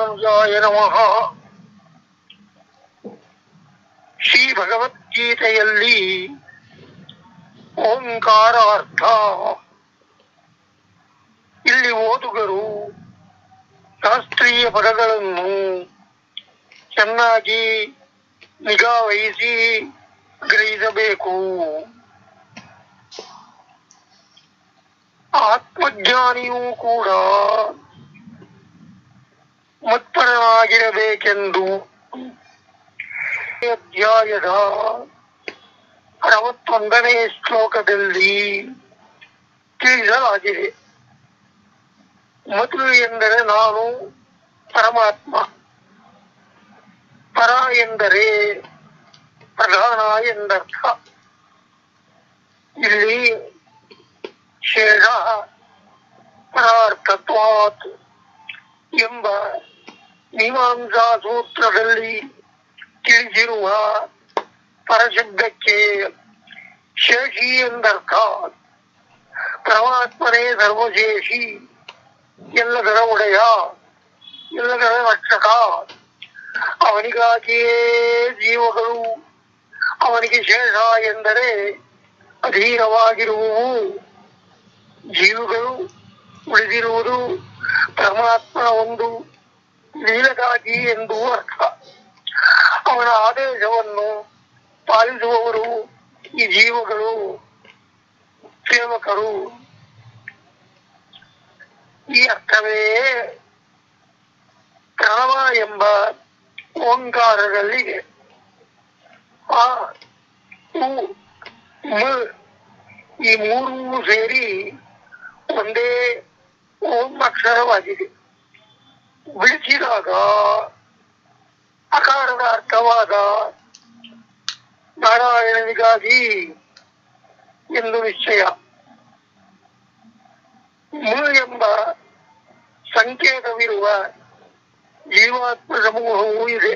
ನಮಃ ಶ್ರೀ ಭಗವದ್ಗೀತೆಯಲ್ಲಿ ಓಂಕಾರ ಅರ್ಥ ಇಲ್ಲಿ ಓದುಗರು ಶಾಸ್ತ್ರೀಯ ಪದಗಳನ್ನು ಚೆನ್ನಾಗಿ ನಿಗಾ ವಹಿಸಿ ಗ್ರಹಿಸಬೇಕು. ಆತ್ಮಜ್ಞಾನಿಯೂ ಕೂಡ ಮತ್ಪರನಾಗಿರಬೇಕೆಂದು ಈ ಅಧ್ಯಾಯದ ಅರವತ್ತೊಂದನೇ ಶ್ಲೋಕದಲ್ಲಿ ತಿಳಿಸಲಾಗಿದೆ. ಮತು ಎಂದರೆ ನಾನು ಪರಮಾತ್ಮ. ಪರ ಎಂದರೆ ಪ್ರಧಾನ ಎಂದರ್ಥ. ಇಲ್ಲಿ ಶೇಷ ಪರಾರ್ಥತ್ವಾತ್ ಎಂಬ ಮೀಮಾಂಸಾ ಸೂತ್ರದಲ್ಲಿ ತಿಳಿಸಿರುವ ಪರಶಬ್ದಕ್ಕೆ ಶೇಷಿ ಎಂದರ್ಥ ಪರಮಾತ್ಮನೇ ಸರ್ವಶೇಷಿ ಎಲ್ಲದರ ಒಡೆಯ ಎಲ್ಲದರ ರಕ್ಷಕ ಅವನಿಗಾಗಿಯೇ ಜೀವಗಳು ಅವನಿಗೆ ಶೇಷ ಎಂದರೆ ಅಧೀನವಾಗಿರುವುವು ಜೀವಗಳು ಉಳಿದಿರುವುದು ಪರಮಾತ್ಮನ ಒಂದು ಲೀಲಗಾಗಿ ಎಂದು ಅರ್ಥ. ಅವನ ಆದೇಶವನ್ನು ಪಾಲಿಸುವವರು ಈ ಜೀವಗಳು ಸೇವಕರು ಈ ಅರ್ಥವೇ ಪ್ರಣವ ಎಂಬ ಓಂಕಾರದಲ್ಲಿ ಆ ಈ ಮೂರೂ ಸೇರಿ ಒಂದೇ ಓಂ ಅಕ್ಷರವಾಗಿದೆ. ಬಿಡಿಸಿದಾಗ ಅಕಾರದ ಅರ್ಥವಾದ ನಾರಾಯಣನಿಗಾಗಿ ಎಂದು ನಿಶ್ಚಯ. ಮು ಎಂಬ ಸಂಕೇತವಿರುವ ಜೀವಾತ್ಮ ಸಮೂಹವೂ ಇದೆ.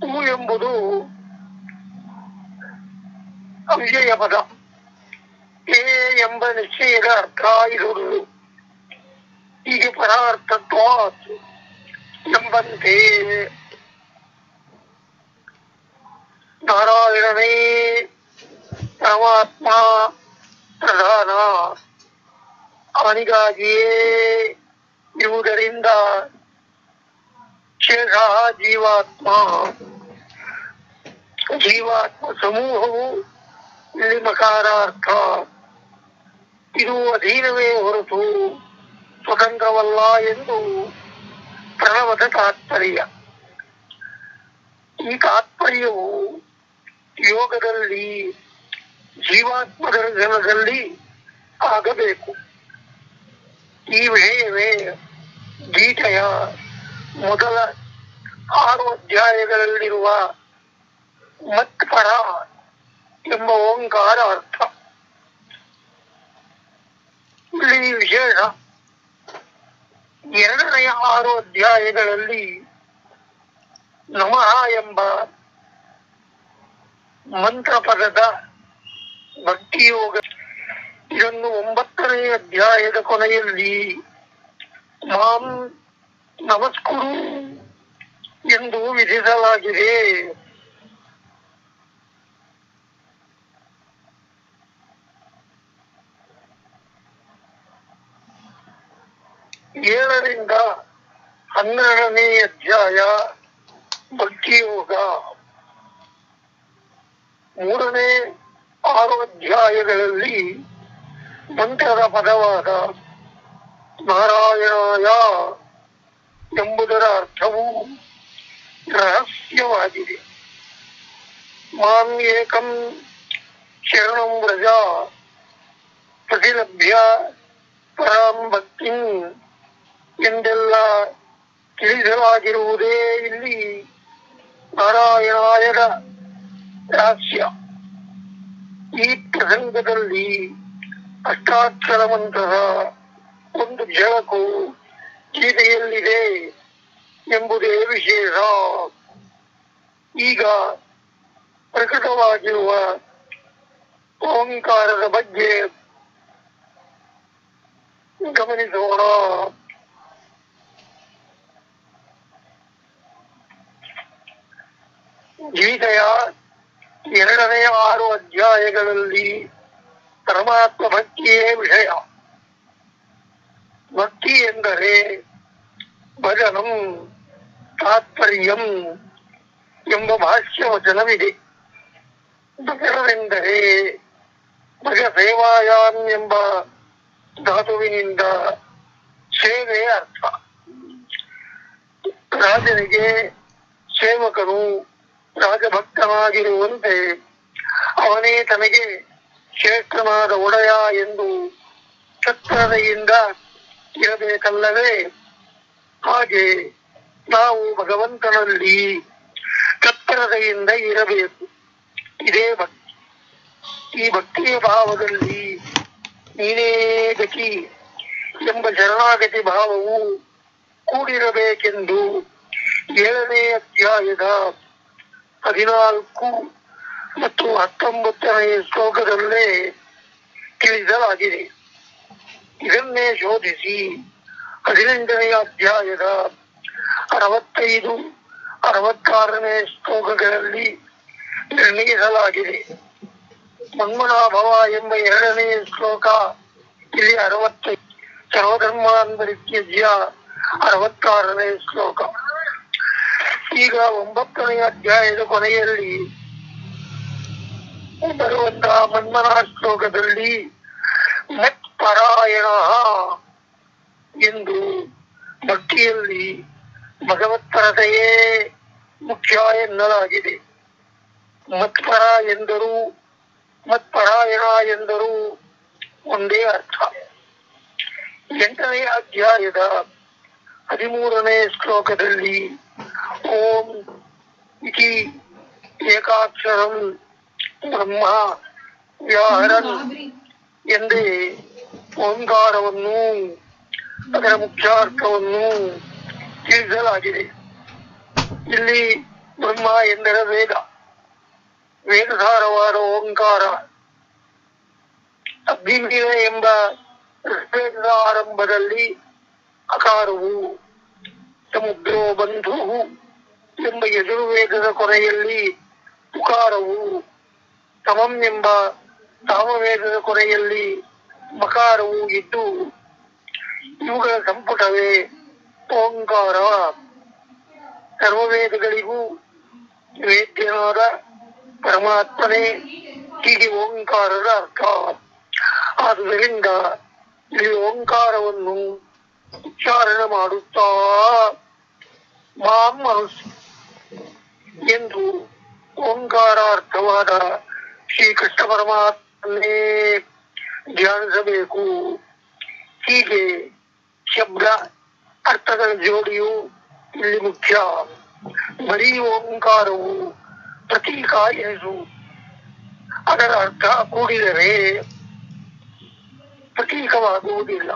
ಹೂ ಎಂಬುದು ಅವ್ಯಯ ಪದ. ಏ ಎಂಬ ನಿಶ್ಚಯದ ಅರ್ಥ ಇರುವುದು. ಹೀಗೆ ಪರಾರ್ಥತ್ವ ಎಂಬಂತೆ ನಾರಾಯಣನೇ ಪರಮಾತ್ಮ ಪ್ರಧಾನ ಅವನಿಗಾಗಿಯೇ ಇರುವುದರಿಂದ ಶೇಷ ಜೀವಾತ್ಮ ಜೀವಾತ್ಮ ಸಮೂಹವು ಇಲ್ಲಿ ಮಕಾರಾರ್ಥ ಇದು ಅಧೀನವೇ ಹೊರತು ಸ್ವತಂತ್ರವಲ್ಲ ಎಂದು ಪ್ರಣವದ ತಾತ್ಪರ್ಯ. ಈ ತಾತ್ಪರ್ಯವು ಯೋಗದಲ್ಲಿ ಜೀವಾತ್ಮ ದರ್ಶನದಲ್ಲಿ ಆಗಬೇಕು. ಈ ವಿಷಯವೇ ಗೀತೆಯ ಮೊದಲ ಆರು ಅಧ್ಯಾಯಗಳಲ್ಲಿರುವ ಮತ್ಪರ ಎಂಬ ಓಂಕಾರ ಅರ್ಥ. ಇಲ್ಲಿ ವಿಶೇಷ ಎರಡನೆಯ ಆರು ಅಧ್ಯಾಯಗಳಲ್ಲಿ ನಮಃ ಎಂಬ ಮಂತ್ರ ಪದದ ಭಕ್ತಿಯೋಗ. ಇದನ್ನು ಒಂಬತ್ತನೇ ಅಧ್ಯಾಯದ ಕೊನೆಯಲ್ಲಿ ಮಾಂ ನಮಸ್ಕುರು ಎಂದು ವಿಧಿಸಲಾಗಿದೆ. ಏಳರಿಂದ ಹನ್ನೆರಡನೇ ಅಧ್ಯಾಯ ಭಕ್ತಿಯೋಗ ಮೂರನೇ ಆರು ಅಧ್ಯಾಯಗಳಲ್ಲಿ ಮಂತ್ರದ ಪದವಾದ ನಾರಾಯಣಾಯ ಎಂಬುದರ ಅರ್ಥವು ರಹಸ್ಯವಾಗಿದೆ. ಮಾಂ ಏಕಂ ಶರಣಂ ವ್ರಜ ಪ್ರತಿಲಭ್ಯ ಪರಾಂ ಭಕ್ತಿಂ ಎಂದೆಲ್ಲ ತಿಳಿಸಲಾಗಿರುವುದೇ ಇಲ್ಲಿ ನಾರಾಯಣಾಯದ ರಹಸ್ಯ. ಈ ಪ್ರಸಂಗದಲ್ಲಿ ಅಷ್ಟಾಕ್ಷರ ಮಂತ್ರದ ಒಂದು ಝಳಕು ಗೀತೆಯಲ್ಲಿದೆ ಎಂಬುದೇ ವಿಶೇಷ. ಈಗ ಪ್ರಕಟವಾಗಿರುವ ಓಂಕಾರದ ಬಗ್ಗೆ ಗಮನಿಸೋಣ. ಗೀತೆಯ ಎರಡನೆಯ ಆರು ಅಧ್ಯಾಯಗಳಲ್ಲಿ ಪರಮಾತ್ಮ ಭಕ್ತಿಯೇ ವಿಷಯ. ಭಕ್ತಿ ಎಂದರೆ ಭಜನಂ ತಾತ್ಪರ್ಯಂ ಎಂಬ ಭಾಷ್ಯ ವಚನವಿದೆ ಭಜನವೆಂದರೆ ಭಜ ಸೇವಾಯಾಮ್ ಎಂಬ ಧಾತುವಿನಿಂದ ಸೇವೆ ಅರ್ಥ. ರಾಜನಿಗೆ ಸೇವಕನು ರಾಜಭಕ್ತನಾಗಿರುವಂತೆ ಅವನೇ ತನಗೆ ಶ್ರೇಷ್ಠನಾದ ಒಡೆಯ ಎಂದು ಛತ್ರದೆಯಿಂದ ಇರಬೇಕಲ್ಲವೇ? ಹಾಗೆ ನಾವು ಭಗವಂತನಲ್ಲಿ ಚತ್ರದೆಯಿಂದ ಇರಬೇಕು. ಇದೇ ಭಕ್ತಿ. ಈ ಭಕ್ತಿಯ ಭಾವದಲ್ಲಿ ನೀನೇ ಗತಿ ಎಂಬ ಶರಣಾಗತಿ ಭಾವವು ಕೂಡಿರಬೇಕೆಂದು ಏಳನೇ ಅಧ್ಯಾಯದ ಹದಿನಾಲ್ಕು ಮತ್ತು ಹತ್ತೊಂಬತ್ತನೇ ಶ್ಲೋಕದಲ್ಲೇ ತಿಳಿಸಲಾಗಿದೆ. ಇದನ್ನೇ ಶೋಧಿಸಿ ಹದಿನೆಂಟನೆಯ ಅಧ್ಯಾಯದ ಅರವತ್ತೈದು, ಅರವತ್ತಾರನೇ ಶ್ಲೋಕಗಳಲ್ಲಿ ನಿರ್ಣಯಿಸಲಾಗಿದೆ. ಮನ್ಮನಾಭವ ಎಂಬ ಎರಡನೇ ಶ್ಲೋಕ ಇಲ್ಲಿ ಅರವತ್ತೈದು, ಸರ್ವಧರ್ಮಾಂತರಿತ್ಯಜ್ಯ ಅರವತ್ತಾರನೇ ಶ್ಲೋಕ. ಈಗ ಒಂಬತ್ತನೇ ಅಧ್ಯಾಯದ ಕೊನೆಯಲ್ಲಿ ಬರುವಂತಹ ಮನ್ಮನ ಶ್ಲೋಕದಲ್ಲಿ ಮತ್ಪರಾಯಣ ಎಂದು ಭಕ್ತಿಯಲ್ಲಿ ಭಗವತ್ಪರತೆಯೇ ಮುಖ್ಯ ಎನ್ನಲಾಗಿದೆ. ಮತ್ಪರ ಎಂದರು ಮತ್ಪರಾಯಣ ಎಂದರು ಒಂದೇ ಅರ್ಥ. ಎಂಟನೇ ಅಧ್ಯಾಯದ ಹದಿಮೂರನೇ ಶ್ಲೋಕದಲ್ಲಿ ಓಂ ಇತಿ ಏಕಾಕ್ಷರಂ ಬ್ರಹ್ಮ ವ್ಯಾಹರನ್ ಎಂದೇ ಓಂಕಾರವನ್ನು ಅದರ ಮುಖ್ಯಾರ್ಥವನ್ನು ತಿಳಿಸಲಾಗಿದೆ ಇಲ್ಲಿ ಬ್ರಹ್ಮ ಎಂದರೆ ವೇದ. ವೇದಸಾರವಾದ ಓಂಕಾರ. ಅಗ್ನಿವೀರ ಎಂಬ ಋಗ್ವೇದದ ಆರಂಭದಲ್ಲಿ ಅಕಾರವು ಸಮುದ್ರೋ ಬಂಧು ಎಂಬ ಯಜುರ್ವೇದದ ಕೊನೆಯಲ್ಲಿ ಉಕಾರವು ಸಮಂ ಎಂಬ ಸಾಮವೇದದ ಕೊನೆಯಲ್ಲಿ ಮಕಾರವು ಇದ್ದು, ಇವುಗಳ ಸಂಪುಟವೇ ಓಂಕಾರ. ಸರ್ವವೇದಗಳಿಗೂ ವೇದ್ಯನಾದ ಪರಮಾತ್ಮನೇ ಹೀಗೆ ಓಂಕಾರದ ಅರ್ಥ. ಆದುದರಿಂದ ಇಲ್ಲಿ ಓಂಕಾರವನ್ನು ಉಚ್ಚಾರಣೆ ಮಾಡುತ್ತಾ, ಮಾಂ ಮನಸ್ಸು. ಎಂದು ಓಂಕಾರಾರ್ಥವಾದ ಶ್ರೀಕೃಷ್ಣ ಪರಮಾತ್ಮನೇ ಧ್ಯಾನಿಸಬೇಕು ಹೀಗೆ ಶಬ್ದ ಅರ್ಥಗಳ ಜೋಡಿಯು ಇಲ್ಲಿ ಮುಖ್ಯ ಬರೀ ಓಂಕಾರವು ಪ್ರತೀಕ ಎನಿಸು ಅದರ ಅರ್ಥ ಕೂಡಿದರೆ ಪ್ರತೀಕವಾಗುವುದಿಲ್ಲ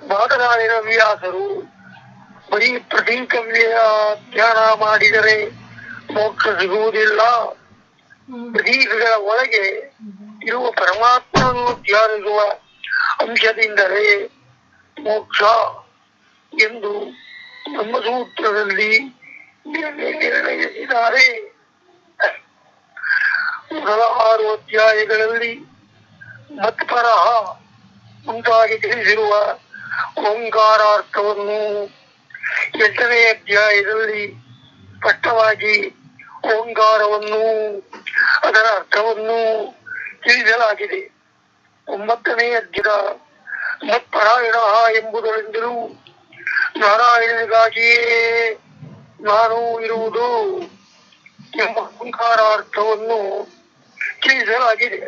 ಬಾದರಾಯಣ ವ್ಯಾಸರು ಬರೀ ಪ್ರತಿಕವ್ಯ ಧ್ಯಾನ ಮಾಡಿದರೆ ಮೋಕ್ಷ ಸಿಗುವುದಿಲ್ಲ. ಪ್ರತೀಕಗಳ ಒಳಗೆ ಇರುವ ಪರಮಾತ್ಮನನ್ನು ಧ್ಯಾನಿಸುವ ಅಂಶದಿಂದಲೇ ಮೋಕ್ಷ ಎಂದು ಬ್ರಹ್ಮಸೂತ್ರದಲ್ಲಿ ನಿರ್ಣಯ- ನಿರ್ಣಯಿಸಿದ್ದಾರೆ. ಮೊದಲ ಆರು ಅಧ್ಯಾಯಗಳಲ್ಲಿ ಮತ್ಪರ ಮುಂತಾಗಿ ತಿಳಿಸಿರುವ ಓಂಕಾರಾರ್ಥವನ್ನು ಎಂಟನೇ ಅಧ್ಯಾಯದಲ್ಲಿ ಸ್ಪಷ್ಟವಾಗಿ ಓಂಕಾರವನ್ನು ಅದರ ಅರ್ಥವನ್ನು ತಿಳಿಸಲಾಗಿದೆ. ಒಂಬತ್ತನೇ ಅಧ್ಯದ ಮತ್ಪರಾಯಣ ಎಂಬುದರಿಂದಲೂ ನಾರಾಯಣನಿಗಾಗಿಯೇ ನಾನು ಇರುವುದು ಎಂಬ ಓಂಕಾರಾರ್ಥವನ್ನು ತಿಳಿಸಲಾಗಿದೆ.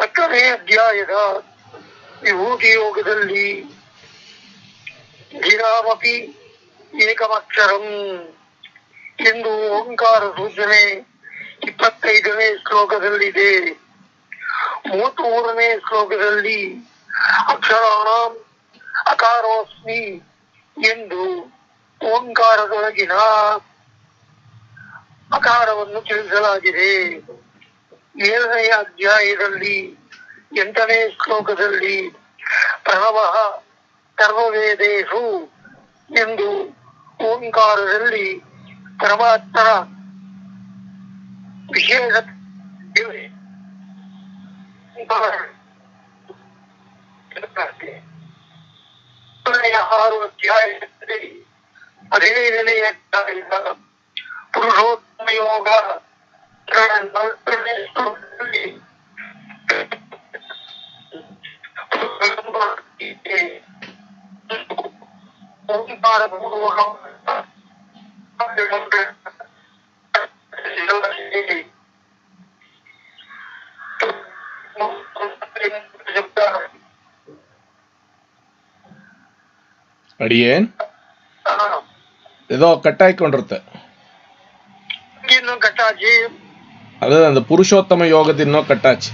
ಹತ್ತನೇ ಅಧ್ಯಾಯದ ವಿಭೂತಿ ಯೋಗದಲ್ಲಿ ಗಿರಾಮಪಿ ಏಕಮಕ್ಷರಂ ಎಂದು ಓಂಕಾರ ಸೂಚನೆ ಇಪ್ಪತ್ತೈದನೇ ಶ್ಲೋಕದಲ್ಲಿದೆ ಮೂವತ್ಮೂರನೇ ಶ್ಲೋಕದಲ್ಲಿ ಅಕ್ಷರಾಣ ಅಕಾರೋಸ್ಮಿ ಎಂದು ಓಂಕಾರದೊಳಗಿನ ಅಕಾರವನ್ನು ತಿಳಿಸಲಾಗಿದೆ। ಏಳನೇ ಅಧ್ಯಾಯದಲ್ಲಿ ಎಂಟನೇ ಶ್ಲೋಕದಲ್ಲಿ ಪ್ರಣವ ಸರ್ವವೇದೇಶು ಎಂದು ಓಂಕಾರದಲ್ಲಿ ಪರಮಾತ್ಮನ ವಿಶೇಷ ಇವೆ. ಕೊನೆಯ ಆರು ಅಧ್ಯಾಯದಲ್ಲಿ ಹದಿನೈದನೆಯ ಅಧ್ಯಾಯ ಪುರುಷೋತ್ತಮ ಯೋಗ ನಲವತ್ತನೇ ಶ್ಲೋಕದಲ್ಲಿ ಓಂಕಾರ ಪೂರ್ವಕ ಅಡಿಯೇನ್ ஏதோ கட்டாய் கொண்டிருத்த ಇನ್ನು ಕಟ್ಟಾಚಿ அது அந்த புருஷோத்தம யோகத்து இன்னும் கட்டாச்சு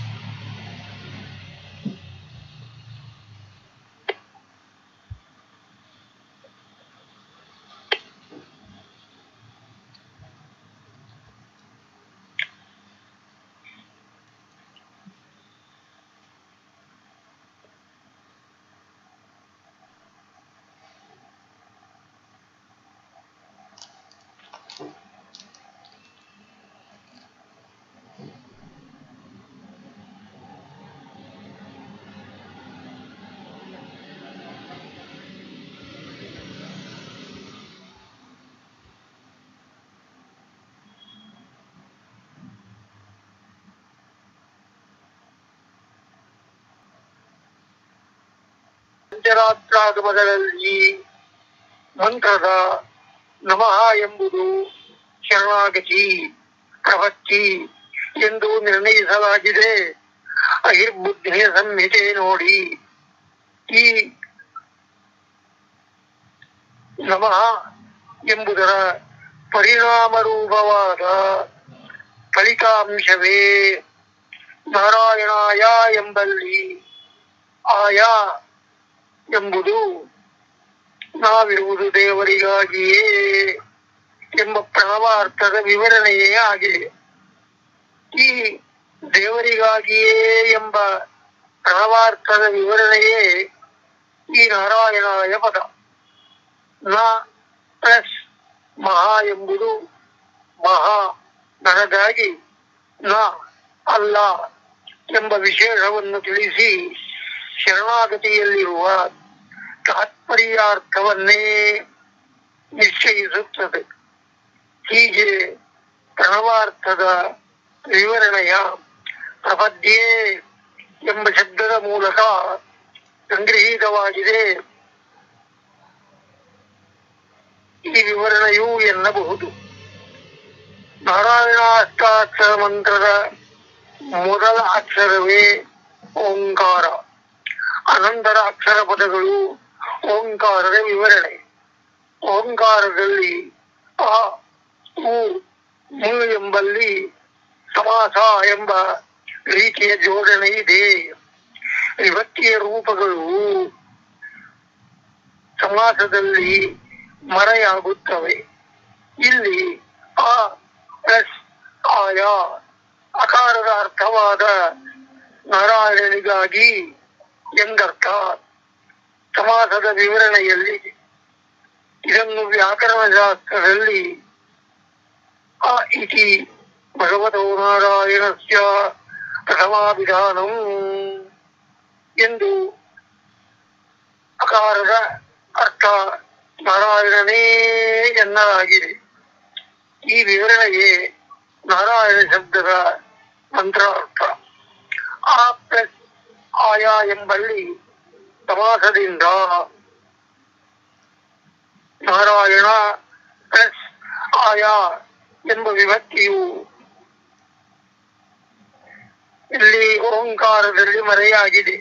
ಪಂಚರಾತ್ರಾಗಮಗಳಲ್ಲಿ ಮಂತ್ರದ ನಮಃ ಎಂಬುದು ಶರಣಾಗತಿ, ಪ್ರವೃತ್ತಿ ಎಂದು ನಿರ್ಣಯಿಸಲಾಗಿದೆ. ಅಹಿರ್ಬುದ್ಧಿಯ ಸಂಹಿತೆ ನೋಡಿ. ಈ ನಮಃ ಎಂಬುದರ ಪರಿಣಾಮರೂಪವಾದ ಫಲಿತಾಂಶವೇ ನಾರಾಯಣಾಯ ಎಂಬಲ್ಲಿ ಆಯಾ ಎಂಬುದು ನಾವಿರುವುದು ದೇವರಿಗಾಗಿಯೇ ಎಂಬ ಪ್ರಣವಾರ್ಥದ ವಿವರಣೆಯೇ ಆಗಿದೆ. ಈ ದೇವರಿಗಾಗಿಯೇ ಎಂಬ ಪ್ರಣವಾರ್ಥದ ವಿವರಣೆಯೇ ಈ ನಾರಾಯಣಾಯ ಪದ. ನ ಪ್ಲಸ್ ಮಹಾ ಎಂಬುದು ಮಹಾ ನನಗಾಗಿ ನ ಅಲ್ಲ ಎಂಬ ವಿಶೇಷವನ್ನು ತಿಳಿಸಿ ಶರಣಾಗತಿಯಲ್ಲಿರುವ ತಾತ್ಪರ್ಯಾರ್ಥವನ್ನೇ ನಿಶ್ಚಯಿಸುತ್ತದೆ. ಹೀಗೆ ಪ್ರಣವಾರ್ಥದ ವಿವರಣೆಯ ಪ್ರಪದ್ಯೆ ಎಂಬ ಶಬ್ದದ ಮೂಲಕ ಸಂಗ್ರಹೀತವಾಗಿದೆ. ಈ ವಿವರಣೆಯು ಎನ್ನಬಹುದು. ನಾರಾಯಣ ಅಷ್ಟಾಕ್ಷರ ಮಂತ್ರದ ಮೊದಲ ಅಕ್ಷರವೇ ಓಂಕಾರ. ಅನಂತರ ಅಕ್ಷರ ಪದಗಳು ಓಂಕಾರದ ವಿವರಣೆ ಓಂಕಾರದಲ್ಲಿ ಆ ಉ ಮು ಎಂಬಲ್ಲಿ ಸಮಾಸ ಎಂಬ ರೀತಿಯ ಜೋಡಣೆ ಇದೆ ವಿಭಕ್ತಿಯ ರೂಪಗಳು ಸಮಾಸದಲ್ಲಿ ಮರೆಯಾಗುತ್ತವೆ ಇಲ್ಲಿ ಆ ಪ್ಲಸ್ ಆಯಾ ಅಕಾರದ ಅರ್ಥವಾದ ನಾರಾಯಣನಿಗಾಗಿ ಎಂದರ್ಥ ಸಮಾಸದ ವಿವರಣೆಯಲ್ಲಿ ಇದನ್ನು ವ್ಯಾಕರಣಶಾಸ್ತ್ರದಲ್ಲಿ ಆ ಇತಿ ಭಗವತೋ ನಾರಾಯಣಸ್ಯ ಪ್ರಥಮಾಭಿಧಾನಂ ಎಂದು ಅಕಾರದ ಅರ್ಥ ನಾರಾಯಣನೇ ಎನ್ನಲಾಗಿದೆ. ಈ ವಿವರಣೆಯೇ ನಾರಾಯಣ ಶಬ್ದದ ಮಂತ್ರಾರ್ಥ. ಆ ಪ್ಲಸ್ ಆಯಾ ಎಂಬಲ್ಲಿ ಸಮಾಸದಿಂದ ನಾರಾಯಣ ಪ್ಲಸ್ ಆಯಾ ಎಂಬ ವಿಭಕ್ತಿಯು ಇಲ್ಲಿ ಓಂಕಾರದಲ್ಲಿ ಮರೆಯಾಗಿದೆ.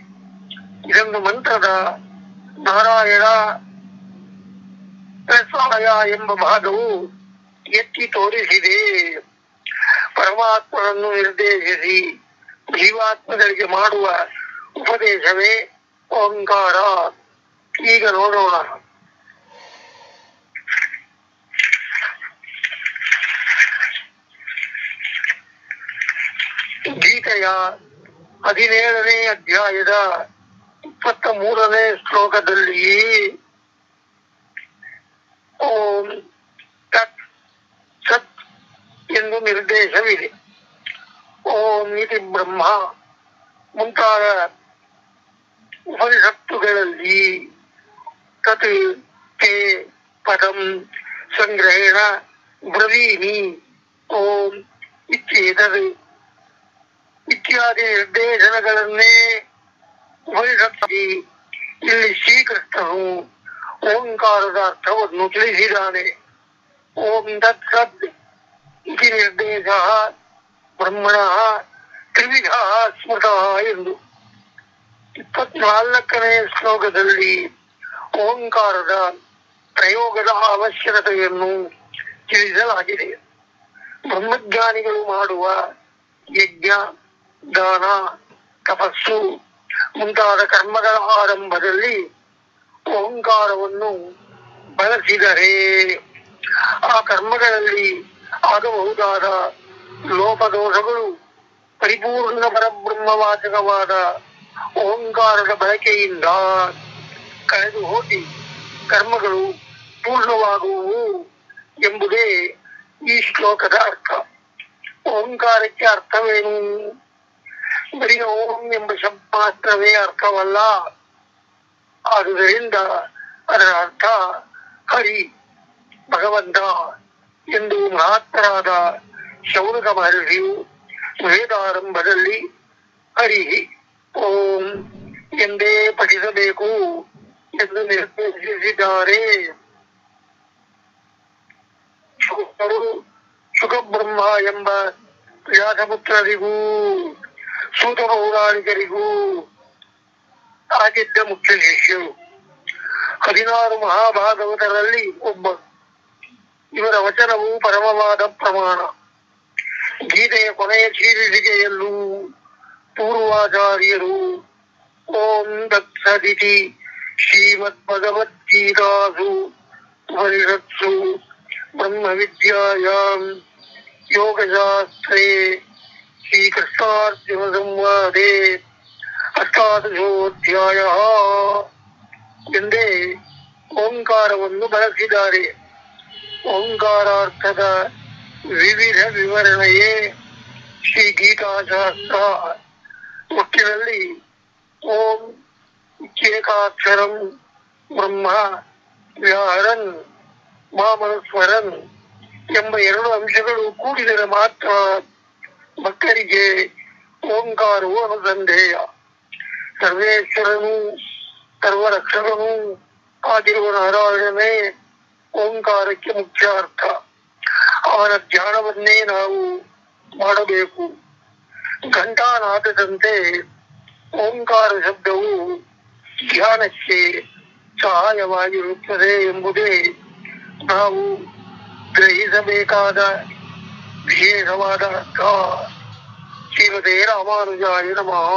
ಇದೊಂದು ಮಂತ್ರದ ನಾರಾಯಣ ಪ್ಲಸ್ ಆಯ ಎಂಬ ಭಾಗವು ಎತ್ತಿ ತೋರಿಸಿದೆ. ಪರಮಾತ್ಮನನ್ನು ನಿರ್ದೇಶಿಸಿ, ಜೀವಾತ್ಮಗಳಿಗೆ ಮಾಡುವ ಉಪದೇಶವೇ ಓಂಕಾರ. ಈಗ ನೋಡೋಣ. ಗೀತೆಯ ಹದಿನೇಳನೇ ಅಧ್ಯಾಯದ ಇಪ್ಪತ್ತ ಮೂರನೇ ಶ್ಲೋಕದಲ್ಲಿ ಓಂ ತತ್ ಎಂದು ನಿರ್ದೇಶವಿದೆ. ಓಂ ಇತಿ ಬ್ರಹ್ಮ ಮುಂತಾದ ಉಪನಿಷತ್ತುಗಳಲ್ಲಿ ತತ್ ತೇ ಪದಂ ಸಂಗ್ರಹೇಣ ಬ್ರವೀಮಿ ಓಂ ಇತ್ಯೇತದ್ ಇತ್ಯಾದಿ ನಿರ್ದೇಶನಗಳನ್ನೇ ಉಪನಿಷತ್ತಿ ಇಲ್ಲಿ ಶ್ರೀಕೃಷ್ಣನು ಓಂಕಾರದ ಅರ್ಥವನ್ನು ತಿಳಿಸಿದ್ದಾನೆ ಓಂ ತತ್ ಸತ್ ಇತಿ ನಿರ್ದೇಶ ಬ್ರಹ್ಮಣ ತ್ರಿವಿಧ ಸ್ಮೃತ ಎಂದು ಇಪ್ಪತ್ನಾಲ್ಕನೇ ಶ್ಲೋಕದಲ್ಲಿ ಓಂಕಾರದ ಪ್ರಯೋಗದ ಅವಶ್ಯಕತೆಯನ್ನು ತಿಳಿಸಲಾಗಿದೆ. ಬ್ರಹ್ಮಜ್ಞಾನಿಗಳು ಮಾಡುವ ಯಜ್ಞ, ದಾನ, ತಪಸ್ಸು ಮುಂತಾದ ಕರ್ಮಗಳ ಆರಂಭದಲ್ಲಿ ಓಂಕಾರವನ್ನು ಬಳಸಿದರೆ ಆ ಕರ್ಮಗಳಲ್ಲಿ ಆಗಬಹುದಾದ ಲೋಪದೋಷಗಳು ಪರಿಪೂರ್ಣ ಪರಬ್ರಹ್ಮವಾಚಕವಾದ ಓಂಕಾರದ ಬಳಕೆಯಿಂದ ಕಳೆದು ಹೋಗಿ ಕರ್ಮಗಳು ಪೂರ್ಣವಾಗುವು ಎಂಬುದೇ ಈ ಶ್ಲೋಕದ ಅರ್ಥ ಓಂಕಾರಕ್ಕೆ ಅರ್ಥವೇನು ಬರೀ ಓಂ ಎಂಬ ಶಬ್ದ ಮಾತ್ರವೇ ಅರ್ಥವಲ್ಲ ಆದುದರಿಂದ ಅದರ ಅರ್ಥ ಹರಿ ಭಗವಂತ ಎಂದು ಮಹಾತ್ಮರಾದ ಶೌನಕ ಮಹರ್ಷಿಯು ವೇದಾರಂಭದಲ್ಲಿ ಹರಿ ಓಂ ಎಂದೇ ಪಠಿಸಬೇಕು ಎಂದು ನಿರ್ದೇಶಿಸಿದ್ದಾರೆ ಶುಕರು ಸುಖಬ್ರಹ್ಮ ಎಂಬ ವ್ಯಾಸಪುತ್ರರಿಗೂ ಸೂತ ಪೌರಾಣಿಕರಿಗೂ ಆಗಿದ್ದ ಮುಖ್ಯ ಶಿಷ್ಯರು ಹದಿನಾರು ಮಹಾಭಾಗವತರಲ್ಲಿ ಒಬ್ಬ ಇವರ ವಚನವು ಪರಮವಾದ ಪ್ರಮಾಣ ಗೀತೆಯ ಕೊನೆಯ ಶೀರ್ಷಿಕೆಯಲ್ಲೂ ಪೂರ್ವಾಚಾರ್ಯರು ಓಂ ದತ್ಸದಿತಿ ಶ್ರೀಮದ್ ಭಗವದ್ಗೀತಾಸು ಉಪನಿಷತ್ಸು ಬ್ರಹ್ಮವಿದ್ಯಾಯಾಂ ಯೋಗಶಾಸ್ತ್ರೇ ಶ್ರೀಕೃಷ್ಣಾರ್ಜುನ ಸಂವಾದೆ ಅಷ್ಟಾದಶೋಧ್ಯಾಯ ಎಂದೇ ಓಂಕಾರವನ್ನು ಬಳಸಿದ್ದಾರೆ ಓಂಕಾರಾರ್ಥದ ವಿವಿಧ ವಿವರಣೆಯೇ ಶ್ರೀ ಗೀತಾಶಾಸ್ತ್ರ ಒಟ್ಟಿನಲ್ಲಿ ಓಂ ಏಕಾಕ್ಷರಂ ಬ್ರಹ್ಮ ವ್ಯಾಹರನ್ ಮಾಮನಸ್ವರನ್ ಎಂಬ ಎರಡು ಅಂಶಗಳು ಕೂಡಿದರೆ ಮಾತ್ರ ಭಕ್ತರಿಗೆ ಓಂಕಾರವು ಅನುಸಂಧೇಯ ಸರ್ವೇಶ್ವರನು, ಸರ್ವರಕ್ಷಕನು ಆಗಿರುವ ನಾರಾಯಣನೇ ಓಂಕಾರಕ್ಕೆ ಮುಖ್ಯ ಅರ್ಥ ಅವನ ಧ್ಯಾನವನ್ನೇ ನಾವು ಮಾಡಬೇಕು. ಘಂಟಾನಾದದಂತೆ ಓಂಕಾರ ಶಬ್ದವು ಧ್ಯಾನಕ್ಕೆ ಸಹಾಯವಾಗಿರುತ್ತದೆ ಎಂಬುದೇ ನಾವು ಗ್ರಹಿಸಬೇಕಾದ ವಿಶೇಷವಾದ ಅರ್ಥ ಶ್ರೀಮತೆ ರಾಮಾನುಜಾಯ ನಮಃ